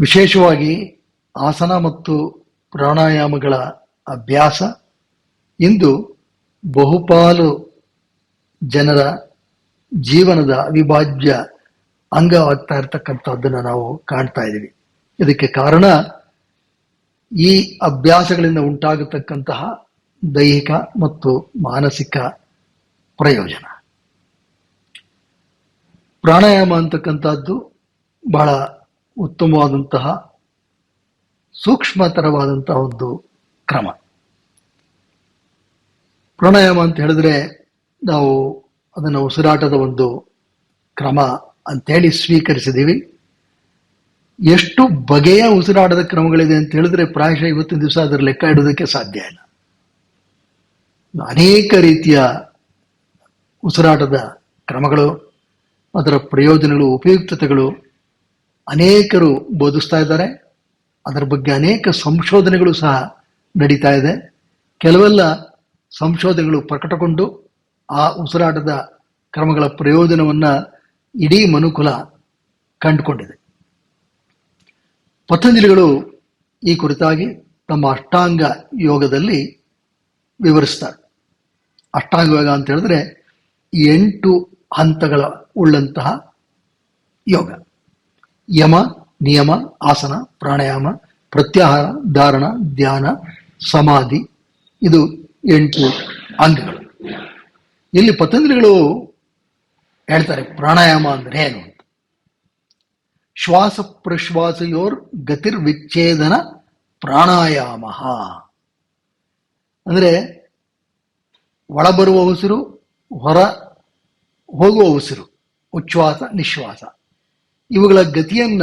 ವಿಶೇಷವಾಗಿ ಆಸನ ಮತ್ತು ಪ್ರಾಣಾಯಾಮಗಳ ಅಭ್ಯಾಸ. ಇಂದು ಬಹುಪಾಲು ಜನರ ಜೀವನದ ಅವಿಭಾಜ್ಯ ಅಂಗವಾಗ್ತಾ ಇರತಕ್ಕಂಥದ್ದನ್ನು ನಾವು ಕಾಣ್ತಾ ಇದ್ದೀವಿ. ಇದಕ್ಕೆ ಕಾರಣ ಈ ಅಭ್ಯಾಸಗಳಿಂದ ಉಂಟಾಗತಕ್ಕಂತಹ ದೈಹಿಕ ಮತ್ತು ಮಾನಸಿಕ ಪ್ರಯೋಜನ. ಪ್ರಾಣಾಯಾಮ ಅಂತಕ್ಕಂಥದ್ದು ಬಹಳ ಉತ್ತಮವಾದಂತಹ, ಸೂಕ್ಷ್ಮತರವಾದಂತಹ ಒಂದು ಕ್ರಮ. ಪ್ರಾಣಾಯಾಮ ಅಂತ ಹೇಳಿದ್ರೆ ನಾವು ಅದನ್ನು ಉಸಿರಾಟದ ಒಂದು ಕ್ರಮ ಅಂತೇಳಿ ಸ್ವೀಕರಿಸಿದ್ದೀವಿ. ಎಷ್ಟು ಬಗೆಯ ಉಸಿರಾಟದ ಕ್ರಮಗಳಿದೆ ಅಂತ ಹೇಳಿದ್ರೆ ಪ್ರಾಯಶಃ ಇವತ್ತಿನ ದಿವಸ ಅದರ ಲೆಕ್ಕ ಇಡೋದಕ್ಕೆ ಸಾಧ್ಯ ಇಲ್ಲ. ಅನೇಕ ರೀತಿಯ ಉಸಿರಾಟದ ಕ್ರಮಗಳು, ಅದರ ಪ್ರಯೋಜನಗಳು, ಉಪಯುಕ್ತತೆಗಳು ಅನೇಕರು ಬೋಧಿಸ್ತಾ ಇದ್ದಾರೆ. ಅದರ ಬಗ್ಗೆ ಅನೇಕ ಸಂಶೋಧನೆಗಳು ಸಹ ನಡೀತಾ ಇದೆ. ಕೆಲವೆಲ್ಲ ಸಂಶೋಧನೆಗಳು ಪ್ರಕಟಗೊಂಡು ಆ ಉಸಿರಾಟದ ಕ್ರಮಗಳ ಪ್ರಯೋಜನವನ್ನ ಇಡೀ ಮನುಕುಲ ಕಂಡುಕೊಂಡಿದೆ. ಪತಂಜಲಿಗಳು ಈ ಕುರಿತಾಗಿ ತಮ್ಮ ಅಷ್ಟಾಂಗ ಯೋಗದಲ್ಲಿ ವಿವರಿಸ್ತಾರೆ ಅಷ್ಟಾಂಗ ಯೋಗ ಅಂತ ಹೇಳಿದ್ರೆ ಎಂಟು ಹಂತಗಳ ಉಳ್ಳಂತಹ ಯೋಗ. ಯಮ, ನಿಯಮ, ಆಸನ, ಪ್ರಾಣಾಯಾಮ, ಪ್ರತ್ಯಾಹಾರ, ಧಾರಣ, ಧ್ಯಾನ, ಸಮಾಧಿ. ಇದು ಎಂಟು ಅಂಗಗಳು. ಇಲ್ಲಿ ಪತಂಜಲಿಗಳು ಹೇಳ್ತಾರೆ, ಪ್ರಾಣಾಯಾಮ ಅಂದ್ರೆ ಏನು ಅಂತ. ಶ್ವಾಸ ಪ್ರಶ್ವಾಸಯೋರ್ ಗತಿರ್ವಿಚ್ಛೇದನ ಪ್ರಾಣಾಯಾಮ. ಅಂದ್ರೆ ಒಳಬರುವ ಉಸಿರು, ಹೊರ ಹೋಗುವ ಉಸಿರು, ಉಚ್ಛ್ವಾಸ, ನಿಶ್ವಾಸ. ಇವುಗಳ ಗತಿಯನ್ನ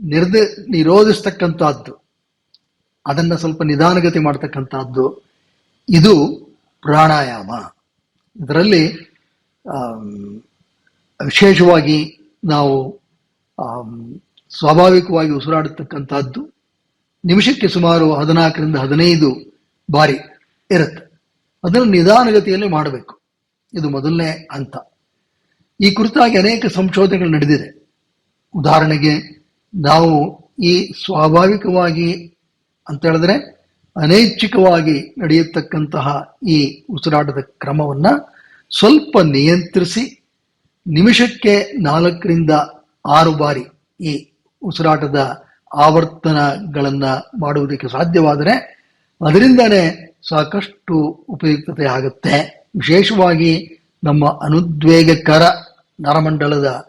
ನಿರ್ದ, ನಿರೋಧಿಸ್ತಕ್ಕಂಥದ್ದು. ಅದನ್ನ ಸ್ವಲ್ಪ ನಿಧಾನಗತಿ ಮಾಡ್ತಕ್ಕಂಥದ್ದು. ಇದು ಪ್ರಾಣಾಯಾಮ. ಇದರಲ್ಲಿ ವಿಶೇಷವಾಗಿ ನಾವು ಸ್ವಾಭಾವಿಕವಾಗಿ ಉಸಿರಾಡತಕ್ಕಂಥದ್ದು ನಿಮಿಷಕ್ಕೆ ಸುಮಾರು ಹದಿನಾಲ್ಕರಿಂದ ಹದಿನೈದು ಬಾರಿ ಇರುತ್ತೆ. ಅದನ್ನು ನಿಧಾನಗತಿಯಲ್ಲಿ ಮಾಡಬೇಕು. ಇದು ಮೊದಲನೇ ಹಂತ. ಈ ಕುರಿತಾಗಿ ಅನೇಕ ಸಂಶೋಧನೆಗಳು ನಡೆದಿದೆ. ಉದಾಹರಣೆಗೆ, ನಾವು ಈ ಸ್ವಾಭಾವಿಕವಾಗಿ ಅಂತ ಹೇಳಿದ್ರೆ, ಅನೈಚ್ಛಿಕವಾಗಿ ನಡೆಯತಕ್ಕಂತಹ ಈ ಉಸಿರಾಟದ ಕ್ರಮವನ್ನ ಸ್ವಲ್ಪ ನಿಯಂತ್ರಿಸಿ, ನಿಮಿಷಕ್ಕೆ ನಾಲ್ಕರಿಂದ ಆರು ಬಾರಿ ಈ ಉಸಿರಾಟದ ಆವರ್ತನಗಳನ್ನ ಮಾಡುವುದಕ್ಕೆ ಸಾಧ್ಯವಾದರೆ ಅದರಿಂದನೇ ಸಾಕಷ್ಟು ಉಪಯುಕ್ತತೆ ಆಗುತ್ತೆ. ವಿಶೇಷವಾಗಿ ನಮ್ಮ ಅನುದ್ವೇಗಕರ ನರಮಂಡಲದ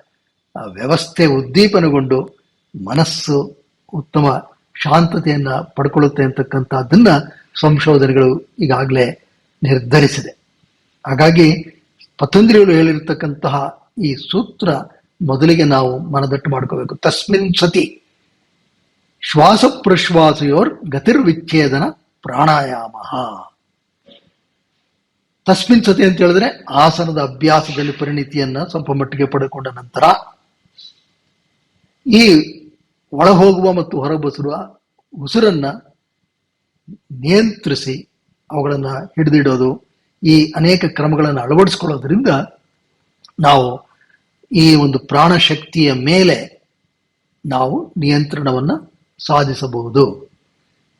ವ್ಯವಸ್ಥೆ ಉದ್ದೀಪನಗೊಂಡು ಮನಸ್ಸು ಉತ್ತಮ ಶಾಂತತೆಯನ್ನು ಪಡ್ಕೊಳ್ಳುತ್ತೆ ಅಂತಕ್ಕಂಥದ್ದನ್ನ ಸಂಶೋಧನೆಗಳು ಈಗಾಗಲೇ ನಿರ್ಧರಿಸಿದೆ. ಹಾಗಾಗಿ ಪತಂಜಲಿಗಳು ಹೇಳಿರ್ತಕ್ಕಂತಹ ಈ ಸೂತ್ರ ಮೊದಲಿಗೆ ನಾವು ಮನದಟ್ಟು ಮಾಡ್ಕೋಬೇಕು. ತಸ್ಮಿನ್ ಸತಿ ಶ್ವಾಸ ಪ್ರಶ್ವಾಸಯೋರ್ ಗತಿರ್ವಿಚ್ಛೇದನ ಪ್ರಾಣಾಯಾಮ. ತಸ್ಮಿನ್ ಸತಿ ಅಂತ ಹೇಳಿದ್ರೆ ಆಸನದ ಅಭ್ಯಾಸದಲ್ಲಿ ಪರಿಣಿತಿಯನ್ನ ಸ್ವಲ್ಪ ಮಟ್ಟಿಗೆ ಪಡೆಕೊಂಡ ನಂತರ ಈ ಒಳ ಹೋಗುವ ಮತ್ತು ಹೊರಬಸುವ ಉಸಿರನ್ನ ನಿಯಂತ್ರಿಸಿ ಅವುಗಳನ್ನ ಹಿಡಿದಿಡೋದು, ಈ ಅನೇಕ ಕ್ರಮಗಳನ್ನು ಅಳವಡಿಸ್ಕೊಳ್ಳೋದ್ರಿಂದ ನಾವು ಈ ಒಂದು ಪ್ರಾಣ ಶಕ್ತಿಯ ಮೇಲೆ ನಾವು ನಿಯಂತ್ರಣವನ್ನ ಸಾಧಿಸಬಹುದು.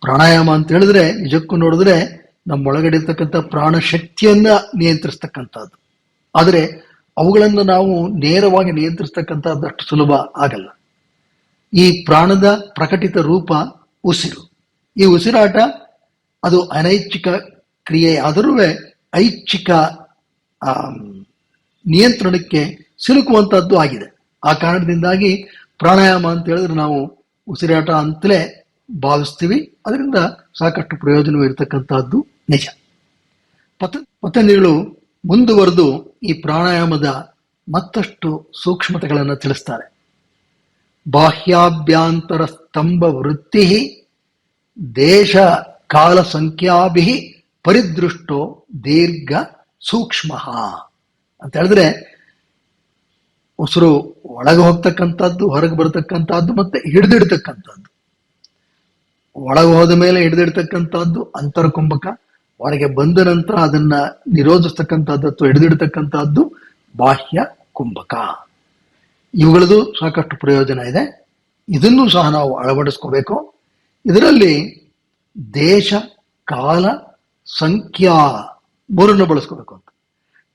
ಪ್ರಾಣಾಯಾಮ ಅಂತ ಹೇಳಿದ್ರೆ ನಿಜಕ್ಕೂ ನೋಡಿದ್ರೆ ನಮ್ಮೊಳಗಡೆ ಇರ್ತಕ್ಕಂಥ ಪ್ರಾಣಶಕ್ತಿಯನ್ನ ನಿಯಂತ್ರಿಸ್ತಕ್ಕಂಥದ್ದು. ಆದರೆ ಅವುಗಳನ್ನು ನಾವು ನೇರವಾಗಿ ನಿಯಂತ್ರಿಸ್ತಕ್ಕಂಥದ್ದು ಅಷ್ಟು ಸುಲಭ ಆಗಲ್ಲ. ಈ ಪ್ರಾಣದ ಪ್ರಕಟಿತ ರೂಪ ಉಸಿರು. ಈ ಉಸಿರಾಟ ಅದು ಅನೈಚ್ಛಿಕ ಕ್ರಿಯೆ ಆದರೂ ಐಚ್ಛಿಕ ನಿಯಂತ್ರಣಕ್ಕೆ ಸಿಲುಕುವಂಥದ್ದು ಆಗಿದೆ. ಆ ಕಾರಣದಿಂದಾಗಿ ಪ್ರಾಣಾಯಾಮ ಅಂತ ಹೇಳಿದ್ರೆ ನಾವು ಉಸಿರಾಟ ಅಂತಲೇ ಭಾವಿಸ್ತೀವಿ. ಅದರಿಂದ ಸಾಕಷ್ಟು ಪ್ರಯೋಜನವೂ ಇರತಕ್ಕಂತಹದ್ದು ನಿಜ. ಪತ ಪತಂಜಲಿಗಳು ಮುಂದುವರೆದು ಈ ಪ್ರಾಣಾಯಾಮದ ಮತ್ತಷ್ಟು ಸೂಕ್ಷ್ಮತೆಗಳನ್ನು ತಿಳಿಸ್ತಾರೆ. ಬಾಹ್ಯಾಭ್ಯಾಂತರ ಸ್ತಂಭ ವೃತ್ತಿ ದೇಶ ಕಾಲ ಸಂಖ್ಯಾಭಿ ಪರಿದೃಷ್ಟೋ ದೀರ್ಘ ಸೂಕ್ಷ್ಮ. ಅಂತ ಹೇಳಿದ್ರೆ ಉಸಿರು ಒಳಗೆ ಹೋಗ್ತಕ್ಕಂಥದ್ದು, ಹೊರಗೆ ಬರತಕ್ಕಂಥದ್ದು ಮತ್ತೆ ಹಿಡಿದಿಡ್ತಕ್ಕಂಥದ್ದು. ಒಳಗೆ ಹೋದ ಮೇಲೆ ಹಿಡಿದಿಡ್ತಕ್ಕಂಥದ್ದು ಅಂತರ್ಕುಂಭಕ ಹೊರಗೆ ಬಂದ ನಂತರ ಅದನ್ನ ನಿರೋಧಿಸ್ತಕ್ಕಂಥದ್ದು ಅಥವಾ ಹಿಡಿದಿಡ್ತಕ್ಕಂಥದ್ದು ಬಾಹ್ಯ ಕುಂಭಕ. ಇವುಗಳದು ಸಾಕಷ್ಟು ಪ್ರಯೋಜನ ಇದೆ. ಇದನ್ನು ಸಹ ನಾವು ಅಳವಡಿಸ್ಕೋಬೇಕು. ಇದರಲ್ಲಿ ದೇಶ, ಕಾಲ, ಸಂಖ್ಯಾ ಮೂರನ್ನು ಬಳಸ್ಕೋಬೇಕು ಅಂತ.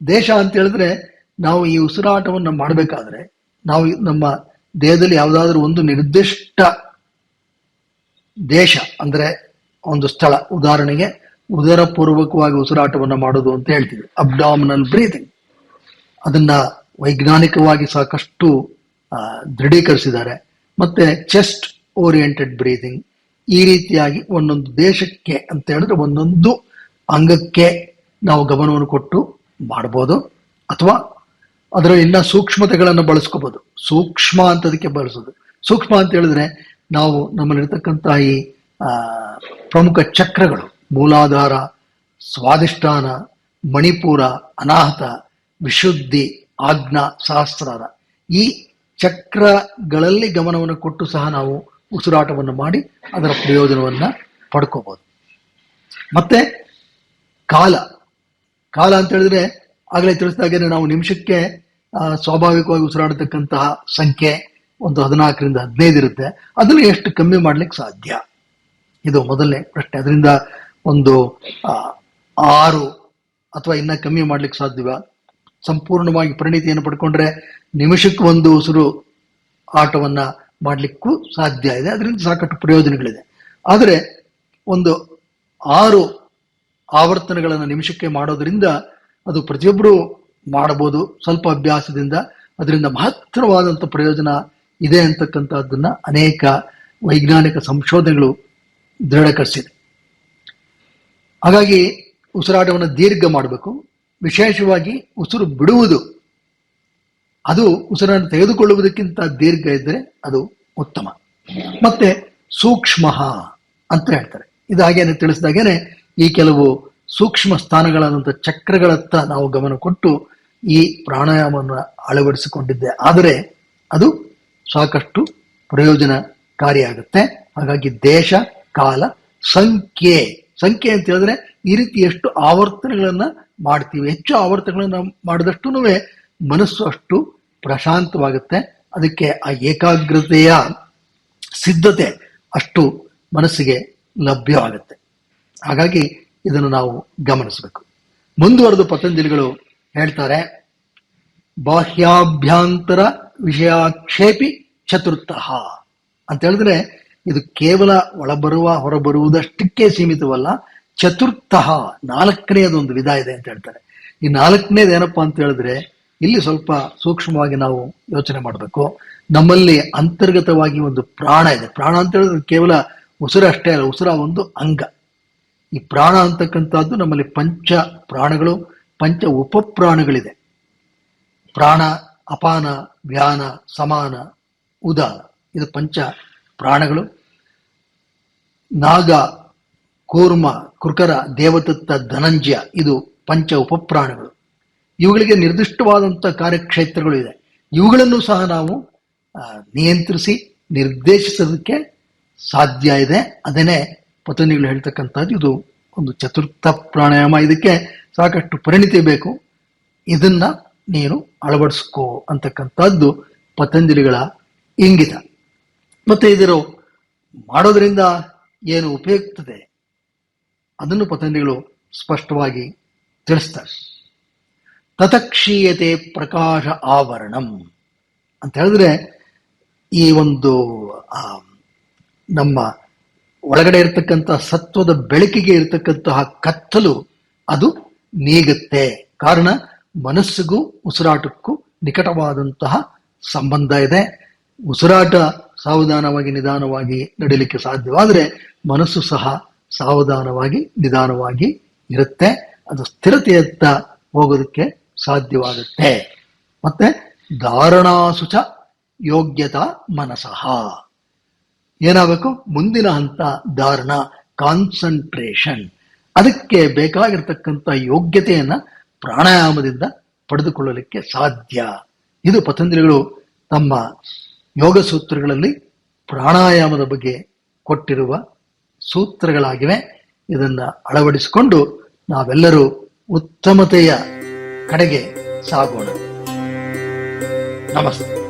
ದೇಶ ಅಂತ ಹೇಳಿದ್ರೆ ನಾವು ಈ ಉಸಿರಾಟವನ್ನು ಮಾಡಬೇಕಾದ್ರೆ ನಾವು ನಮ್ಮ ದೇಹದಲ್ಲಿ ಯಾವುದಾದ್ರೂ ಒಂದು ನಿರ್ದಿಷ್ಟ ದೇಶ, ಅಂದ್ರೆ ಒಂದು ಸ್ಥಳ, ಉದಾಹರಣೆಗೆ ಉದರಪೂರ್ವಕವಾಗಿ ಉಸಿರಾಟವನ್ನು ಮಾಡೋದು ಅಂತ ಹೇಳ್ತೀವಿ. ಅಬ್ಡಾಮಿನಲ್ ಬ್ರೀತಿಂಗ್ ಅದನ್ನ ವೈಜ್ಞಾನಿಕವಾಗಿ ಸಾಕಷ್ಟು ದೃಢೀಕರಿಸಿದ್ದಾರೆ. ಮತ್ತೆ ಚೆಸ್ಟ್ ಓರಿಯೆಂಟೆಡ್ ಬ್ರೀತಿಂಗ್ ಈ ರೀತಿಯಾಗಿ ಒಂದೊಂದು ದೇಶಕ್ಕೆ ಅಂತ ಹೇಳಿದ್ರೆ ಒಂದೊಂದು ಅಂಗಕ್ಕೆ ನಾವು ಗಮನವನ್ನು ಕೊಟ್ಟು ಮಾಡ್ಬೋದು. ಅಥವಾ ಅದರ ಇನ್ನ ಸೂಕ್ಷ್ಮತೆಗಳನ್ನು ಬಳಸ್ಕೋಬಹುದು ಸೂಕ್ಷ್ಮ ಅಂತ ಅದಕ್ಕೆ ಬಳಸೋದು. ಸೂಕ್ಷ್ಮ ಅಂತ ಹೇಳಿದ್ರೆ ನಾವು ನಮ್ಮಲ್ಲಿರ್ತಕ್ಕಂತಹ ಈ ಪ್ರಮುಖ ಚಕ್ರಗಳು. ಮೂಲಾಧಾರ ಸ್ವಾದಿಷ್ಠಾನ ಮಣಿಪುರ, ಅನಾಹತ, ವಿಶುದ್ಧಿ, ಆಜ್ಞಾ, ಸಹಸ್ರಾರ. ಈ ಚಕ್ರಗಳಲ್ಲಿ ಗಮನವನ್ನು ಕೊಟ್ಟು ಸಹ ನಾವು ಉಸಿರಾಟವನ್ನು ಮಾಡಿ ಅದರ ಪ್ರಯೋಜನವನ್ನ ಪಡ್ಕೋಬಹುದು ಮತ್ತೆ ಕಾಲ. ಕಾಲ ಅಂತ ಹೇಳಿದ್ರೆ ಆಗಲೇ ತಿಳಿಸಿದಾಗೆ ನಾವು ನಿಮಿಷಕ್ಕೆ ಸ್ವಾಭಾವಿಕವಾಗಿ ಉಸಿರಾಡತಕ್ಕಂತಹ ಸಂಖ್ಯೆ ಒಂದು ಹದಿನಾಲ್ಕರಿಂದ ಹದಿನೈದು ಇರುತ್ತೆ. ಅದನ್ನು ಎಷ್ಟು ಕಮ್ಮಿ ಮಾಡ್ಲಿಕ್ಕೆ ಸಾಧ್ಯ? ಇದು ಮೊದಲನೇ ಪ್ರಶ್ನೆ. ಅದರಿಂದ ಒಂದು ಆರು ಅಥವಾ ಇನ್ನ ಕಮ್ಮಿ ಮಾಡ್ಲಿಕ್ಕೆ ಸಾಧ್ಯವ. ಸಂಪೂರ್ಣವಾಗಿ ಪರಿಣಿತಿಯನ್ನು ಪಡ್ಕೊಂಡ್ರೆ ನಿಮಿಷಕ್ಕೆ ಒಂದು ಉಸಿರು ಆಟವನ್ನ ಮಾಡ್ಲಿಕ್ಕೂ ಸಾಧ್ಯ ಇದೆ. ಅದರಿಂದ ಸಾಕಷ್ಟು ಪ್ರಯೋಜನಗಳಿದೆ. ಆದರೆ ಒಂದು ಆರು ಆವರ್ತನಗಳನ್ನು ನಿಮಿಷಕ್ಕೆ ಮಾಡೋದರಿಂದ ಅದು ಪ್ರತಿಯೊಬ್ಬರು ಮಾಡಬಹುದು ಸ್ವಲ್ಪ ಅಭ್ಯಾಸದಿಂದ. ಅದರಿಂದ ಮಹತ್ತರವಾದಂಥ ಪ್ರಯೋಜನ ಇದೆ ಅಂತಕ್ಕಂಥದ್ದನ್ನ ಅನೇಕ ವೈಜ್ಞಾನಿಕ ಸಂಶೋಧನೆಗಳು ದೃಢಕರಿಸಿದೆ. ಹಾಗಾಗಿ ಉಸಿರಾಟವನ್ನು ದೀರ್ಘ ಮಾಡಬೇಕು. ವಿಶೇಷವಾಗಿ ಉಸಿರು ಬಿಡುವುದು. ಅದು ಉಸಿರನ್ನು ತೆಗೆದುಕೊಳ್ಳುವುದಕ್ಕಿಂತ ದೀರ್ಘ ಇದ್ದರೆ ಅದು ಉತ್ತಮ. ಮತ್ತೆ ಸೂಕ್ಷ್ಮ ಅಂತ ಹೇಳ್ತಾರೆ. ಇದು ಹಾಗೇನೆ ತಿಳಿಸಿದಾಗೇನೆ, ಈ ಕೆಲವು ಸೂಕ್ಷ್ಮ ಸ್ಥಾನಗಳಾದಂಥ ಚಕ್ರಗಳತ್ತ ನಾವು ಗಮನ ಕೊಟ್ಟು ಈ ಪ್ರಾಣಾಯಾಮವನ್ನು ಅಳವಡಿಸಿಕೊಂಡಿದ್ದೆ. ಆದರೆ ಅದು ಸಾಕಷ್ಟು ಪ್ರಯೋಜನಕಾರಿಯಾಗುತ್ತೆ. ಹಾಗಾಗಿ ದೇಶ, ಕಾಲ, ಸಂಖ್ಯೆ. ಸಂಖ್ಯೆ ಅಂತ ಹೇಳಿದ್ರೆ ಈ ರೀತಿ ಎಷ್ಟು ಆವರ್ತನಗಳನ್ನ ಮಾಡ್ತೀವಿ. ಹೆಚ್ಚು ಆವರ್ತನಗಳನ್ನ ಮಾಡಿದಷ್ಟು ಮನಸ್ಸು ಅಷ್ಟು ಪ್ರಶಾಂತವಾಗುತ್ತೆ. ಅದಕ್ಕೆ ಆ ಏಕಾಗ್ರತೆಯ ಸಿದ್ಧತೆ ಅಷ್ಟು ಮನಸ್ಸಿಗೆ ಲಭ್ಯವಾಗುತ್ತೆ. ಹಾಗಾಗಿ ಇದನ್ನು ನಾವು ಗಮನಿಸಬೇಕು. ಮುಂದುವರೆದು ಪತಂಜಲಿಗಳು ಹೇಳ್ತಾರೆ, ಬಾಹ್ಯಾಭ್ಯಾಂತರ ವಿಷಯಾಕ್ಷೇಪಿ ಚತುರ್ಥ ಅಂತ ಹೇಳಿದ್ರೆ ಇದು ಕೇವಲ ಒಳಬರುವ ಹೊರಬರುವುದಷ್ಟಕ್ಕೆ ಸೀಮಿತವಲ್ಲ, ಚತುರ್ಥ ನಾಲ್ಕನೆಯದೊಂದು ವಿಧ ಇದೆ ಅಂತ ಹೇಳ್ತಾರೆ. ಈ ನಾಲ್ಕನೇದು ಏನಪ್ಪಾ ಅಂತ ಹೇಳಿದ್ರೆ, ಇಲ್ಲಿ ಸ್ವಲ್ಪ ಸೂಕ್ಷ್ಮವಾಗಿ ನಾವು ಯೋಚನೆ ಮಾಡಬೇಕು. ನಮ್ಮಲ್ಲಿ ಅಂತರ್ಗತವಾಗಿ ಒಂದು ಪ್ರಾಣ ಇದೆ. ಪ್ರಾಣ ಅಂತ ಹೇಳಿದ್ರೆ ಕೇವಲ ಉಸಿರ ಅಷ್ಟೇ ಅಲ್ಲ, ಉಸಿರ ಒಂದು ಅಂಗ. ಈ ಪ್ರಾಣ ಅಂತಕ್ಕಂಥದ್ದು ನಮ್ಮಲ್ಲಿ ಪಂಚ ಪ್ರಾಣಗಳು, ಪಂಚ ಉಪಪ್ರಾಣಗಳಿದೆ. ಪ್ರಾಣ, ಅಪಾನ, ವ್ಯಾನ, ಸಮಾನ ಉದಾನ ಇದು ಪಂಚ ಪ್ರಾಣಗಳು. ನಾಗ, ಕೂರ್ಮ, ಕುರ್ಕರ, ದೇವದತ್ತ ಧನಂಜಯ, ಇದು ಪಂಚ ಉಪಪ್ರಾಣಗಳು. ಇವುಗಳಿಗೆ ನಿರ್ದಿಷ್ಟವಾದಂಥ ಕಾರ್ಯಕ್ಷೇತ್ರಗಳು ಇದೆ. ಇವುಗಳನ್ನು ಸಹ ನಾವು ನಿಯಂತ್ರಿಸಿ, ನಿರ್ದೇಶಿಸೋದಕ್ಕೆ ಸಾಧ್ಯ ಇದೆ. ಅದನ್ನೇ ಪತನಿಗಳು ಹೇಳ್ತಕ್ಕಂಥದ್ದು. ಇದು ಒಂದು ಚತುರ್ಥ ಪ್ರಾಣಾಯಾಮ. ಇದಕ್ಕೆ ಸಾಕಷ್ಟು ಪರಿಣಿತಿ ಬೇಕು. ಇದನ್ನ ನೀನು ಅಳವಡಿಸ್ಕೋ ಅಂತಕ್ಕಂಥದ್ದು ಪತಂಜಲಿಗಳ ಇಂಗಿತ. ಮತ್ತೆ ಇದರ ಮಾಡೋದ್ರಿಂದ ಏನು ಉಪಯುಕ್ತತೆ ಅದನ್ನು ಪತಂಜಲಿಗಳು ಸ್ಪಷ್ಟವಾಗಿ ತಿಳಿಸ್ತಾರೆ. ತತಕ್ಷೀಯತೆ ಪ್ರಕಾಶ ಆವರಣಂ ಅಂತ ಹೇಳಿದ್ರೆ ಈ ಒಂದು ನಮ್ಮ ಒಳಗಡೆ ಇರತಕ್ಕಂತಹ ಸತ್ವದ ಬೆಳಕಿಗೆ ಇರತಕ್ಕಂತಹ ಕತ್ತಲು ಅದು ನೀಗುತ್ತೆ. ಕಾರಣ ಮನಸ್ಸಿಗೂ ಉಸಿರಾಟಕ್ಕೂ ನಿಕಟವಾದಂತಹ ಸಂಬಂಧ ಇದೆ. ಉಸಿರಾಟ ಸಾವಧಾನವಾಗಿ ನಿಧಾನವಾಗಿ ನಡೀಲಿಕ್ಕೆ ಸಾಧ್ಯವಾದರೆ ಮನಸ್ಸು ಸಹ ಸಾವಧಾನವಾಗಿ ನಿಧಾನವಾಗಿ ಇರುತ್ತೆ. ಅದು ಸ್ಥಿರತೆಯತ್ತ ಹೋಗೋದಕ್ಕೆ ಸಾಧ್ಯವಾಗುತ್ತೆ. ಮತ್ತೆ ಧಾರಣಾಸುಚ ಯೋಗ್ಯತಾ ಮನಸಃ. ಏನಾಗಬೇಕು? ಮುಂದಿನ ಹಂತ ಧಾರಣ, ಕಾನ್ಸಂಟ್ರೇಷನ್. ಅದಕ್ಕೆ ಬೇಕಾಗಿರ್ತಕ್ಕಂಥ ಯೋಗ್ಯತೆಯನ್ನ ಪ್ರಾಣಾಯಾಮದಿಂದ ಪಡೆದುಕೊಳ್ಳಲಿಕ್ಕೆ ಸಾಧ್ಯ. ಇದು ಪತಂಜಲಿಗಳು ತಮ್ಮ ಯೋಗ ಸೂತ್ರಗಳಲ್ಲಿ ಪ್ರಾಣಾಯಾಮದ ಬಗ್ಗೆ ಕೊಟ್ಟಿರುವ ಸೂತ್ರಗಳಾಗಿವೆ. ಇದನ್ನ ಅಳವಡಿಸಿಕೊಂಡು ನಾವೆಲ್ಲರೂ ಉತ್ತಮತೆಯ ಕಡೆಗೆ ಸಾಗೋಣ. ನಮಸ್ತೆ.